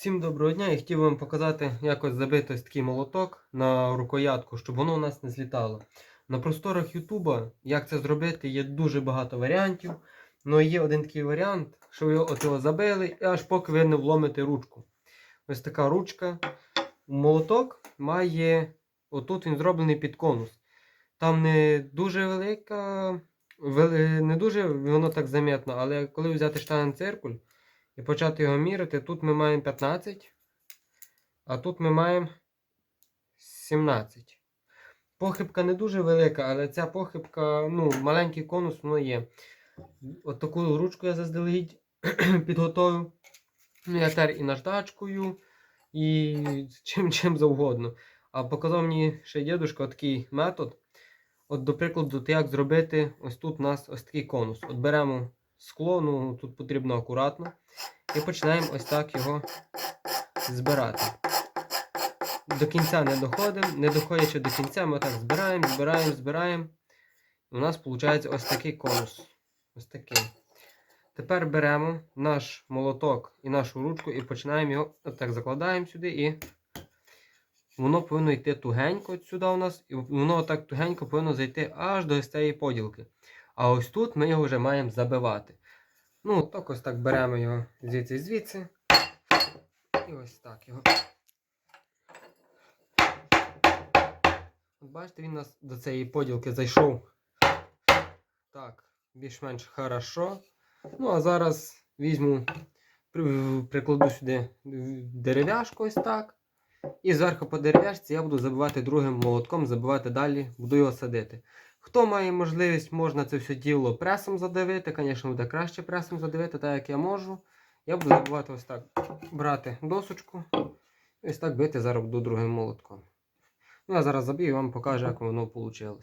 Всім доброго дня! Я хотів вам показати, як ось забити ось такий молоток на рукоятку, щоб воно у нас не злітало. На просторах Ютуба, як це зробити, є дуже багато варіантів. Але є один такий варіант, що ви от його забили, і аж поки ви не вломите ручку. Ось така ручка. Молоток має. Отут він зроблений під конус. Там не дуже велика, не дуже воно так заметно, але коли взяти штангенциркуль, і почати його міряти. Тут ми маємо 15, а тут ми маємо 17. Похибка не дуже велика, але ця похибка, ну, маленький конус воно є. От таку ручку я заздалегідь підготовив. Ну, я тер і наждачкою, і чим чим завгодно. А показав мені ще дідушка такий метод. От, до прикладу, як зробити ось тут у нас ось такий конус. От беремо скло, ну тут потрібно акуратно. І починаємо ось так його збирати. До кінця не доходимо, не доходячи до кінця, ми так збираємо, збираємо, збираємо. У нас виходить ось такий конус. Ось такий. Тепер беремо наш молоток і нашу ручку і починаємо його отак закладаємо сюди і воно повинно йти тугенько сюди у нас, і воно так тугенько повинно зайти аж до цієї поділки. А ось тут ми його вже маємо забивати. Ну, так ось так беремо його звідси звідси. І ось так його. От бачите, він у нас до цієї поділки зайшов. Так, більш-менш хорошо. Ну, а зараз візьму, прикладу сюди дерев'яшку ось так. І зверху по дерев'яшці я буду забивати другим молотком, забивати далі, буду його садити. Хто має можливість, можна це все діло пресом задавити. Звісно, буде краще пресом задавити, так як я можу. Я буду забувати ось так брати досочку і ось так бити зараз буду другим молотком. Ну, я зараз заб'ю і вам покажу, як воно вийшло.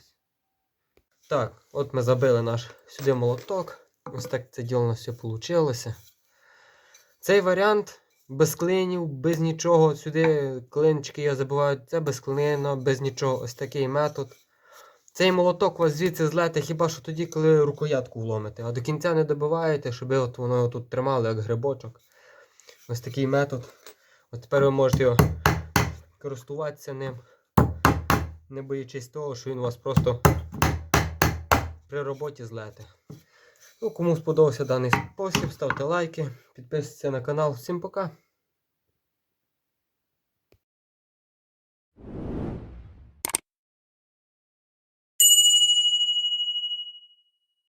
Так, от ми забили наш сюди молоток. Ось так це діло у нас все вийшло. Цей варіант без клинів, без нічого. Сюди клинчики я забиваю, це без клина, без нічого. Ось такий метод. Цей молоток у вас звідси злете хіба що тоді, коли рукоятку вломите, а до кінця не добиваєте, щоб от воно тут тримало, як грибочок. Ось такий метод. От тепер ви можете його користуватися ним, не боячись того, що він у вас просто при роботі злете. Ну, кому сподобався даний спосіб, ставте лайки, підписуйтесь на канал. Всім пока!